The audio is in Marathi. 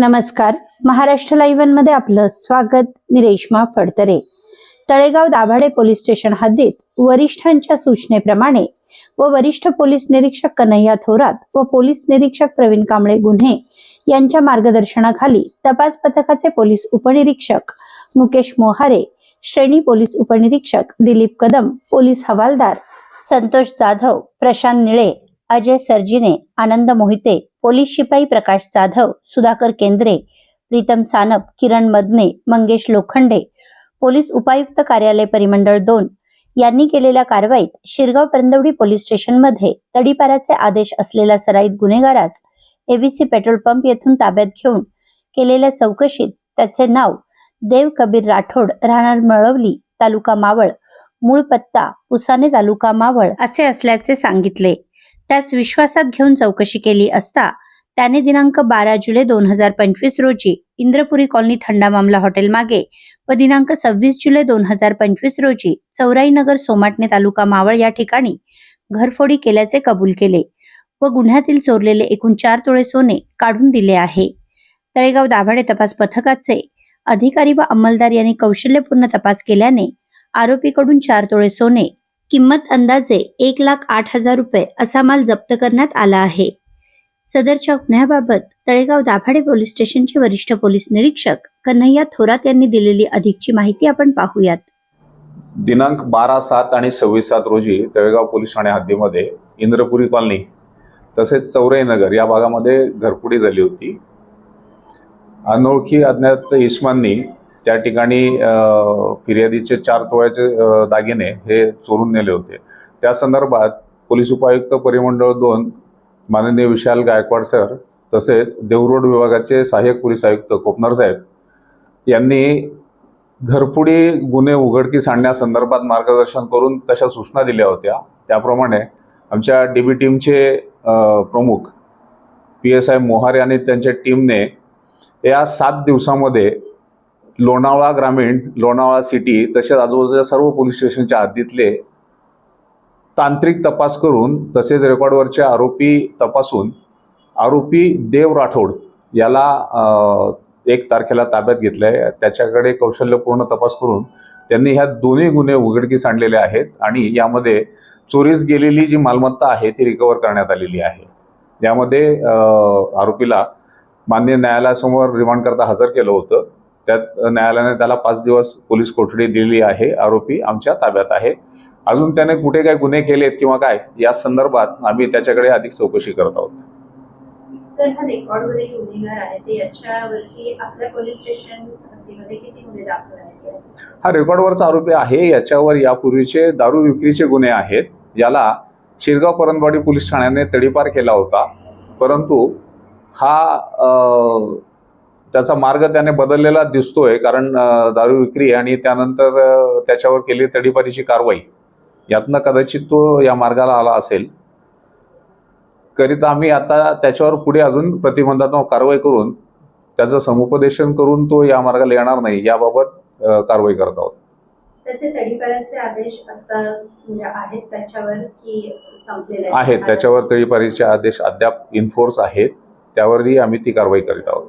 नमस्कार. महाराष्ट्र लाईव्हमध्ये आपलं स्वागत. मी रेश्मा फडतरे. तळेगाव दाभाडे पोलीस स्टेशन हद्दीत वरिष्ठांच्या सूचनेप्रमाणे व वरिष्ठ पोलीस निरीक्षक कन्हैया थोरात व पोलीस निरीक्षक प्रवीण कांबळे गुन्हे यांच्या मार्गदर्शनाखाली तपास पथकाचे पोलीस उपनिरीक्षक मुकेश मोहारे श्रेणी पोलीस उपनिरीक्षक दिलीप कदम पोलीस हवालदार संतोष जाधव प्रशांत निळे अजय सरजिने आनंद मोहिते पोलीस शिपाई प्रकाश जाधव सुधाकर केंद्रे प्रीतम सानप किरण मदने मंगेश लोखंडे पोलीस उपायुक्त कार्यालय परिमंडळ दोन यांनी केलेल्या कारवाईत शिरगाव परंदवडी पोलीस स्टेशनमध्ये तडीपाराचे आदेश असलेला सराईत गुन्हेगारास एबीसी पेट्रोल पंप येथून ताब्यात घेऊन केलेल्या चौकशीत त्याचे नाव देव कबीर राठोड राहणार मळवली तालुका मावळ मूळ पत्ता पुसाने तालुका मावळ असे असल्याचे सांगितले. त्यास विश्वासात घेऊन चौकशी केली असता त्याने दिनांक बारा जुलै दोन हजार पंचवीस रोजी इंद्रपुरी कॉलनी थंडा मामला हॉटेल मागे व दिनांक सव्वीस जुलै दोन हजार पंचवीस रोजी चौराईनगर सोमाटणे तालुका मावळ या ठिकाणी घरफोडी केल्याचे कबूल केले व गुन्ह्यातील चोरलेले एकूण चार तोळे सोने काढून दिले आहे. तळेगाव दाभाडे तपास पथकाचे अधिकारी व अंमलदार यांनी कौशल्यपूर्ण तपास केल्याने आरोपीकडून चार तोळे सोने किंमत अंदाजे एक लाख आठ हजार रुपये असा माल जप्त करण्यात आला आहे. सदरच्या गुन्ह्याबाबत तळेगाव दाभाडे पोलीस स्टेशनचे वरिष्ठ पोलीस निरीक्षक कन्हैया थोरात यांनी दिलेली अधिकची माहिती आपण पाहूयात. दिनांक बारा सात आणि सव्वीस सात रोजी तळेगाव पोलीस ठाणे हद्दीमध्ये इंद्रपुरी कॉलनी तसेच चौरईनगर या भागामध्ये घरपुडी झाली होती. अनोळखी अज्ञात इस्मांनी त्या ठिकाणी फिर्यादीचे चार तोळ्याचे दागिने हे चोरून नेले होते. त्या संदर्भात पोलीस उपायुक्त परिमंडळ दोन माननीय विशाल गायकवाड सर तसेच देवरोड विभागाचे सहाय्यक पोलीस आयुक्त कोपनर साहेब यांनी घरपुडी गुन्हे उघडकीस आणण्यासंदर्भात मार्गदर्शन करून तशा सूचना दिल्या होत्या. त्याप्रमाणे आमच्या डी बी टीमचे प्रमुख पी एस आय मोहारे आणि त्यांच्या टीमने या सात दिवसामध्ये लोणावळा ग्रामीण लोणावळा सिटी तसेच आजूबाजूच्या सर्व पोलीस स्टेशनच्या हद्दीतले तांत्रिक तपास करून तसेच रेकॉर्डवरचे आरोपी तपासून आरोपी देव राठोड याला एक तारखेला ताब्यात घेतलं आहे त्याच्याकडे कौशल्यपूर्ण तपास करून त्यांनी ह्या दोन्ही गुन्हे उघडकीस आणलेले आहेत आणि यामध्ये चोरीस गेलेली जी मालमत्ता आहे ती रिकवर करण्यात आलेली आहे. यामध्ये आरोपीला मान्य न्यायालयासमोर रिमांड करता हजर केलं होतं. त्यात न्यायालयाने त्याला पाच दिवस पोलीस कोठडी दिली आहे आरोपी आमच्या ताब्यात आहे. अजून त्याने कुठे काय गुन्हे केलेत किंवा काय या संदर्भात आम्ही त्याच्याकडे अधिक चौकशी करत आहोत. हा हा रेकॉर्डवरचा आरोपी आहे. याच्यावर यापूर्वीचे दारू विक्रीचे गुन्हे आहेत. याला शिरगाव परंदवाडी पोलीस ठाण्याने तडीपार केला होता. परंतु हा त्याचा मार्ग त्याने बदललेला दिसतोय कारण दारू विक्री आणि त्यानंतर त्याच्यावर केलेली तडीपारीची कारवाई. यातनं कदाचित तो या मार्गाला आला असेल. करिता आम्ही आता त्याच्यावर पुढे अजून प्रतिबंधात्मक कारवाई करून त्याचं समुपदेशन करून तो या मार्गाला येणार नाही याबाबत कारवाई करत आहोत. त्याचे आदेश म्हणजे त्याच्यावर आहेत? त्याच्यावर तळीपारीचे आदेश अद्याप इन्फोर्स आहेत त्यावरही आम्ही ती कारवाई करीत आहोत.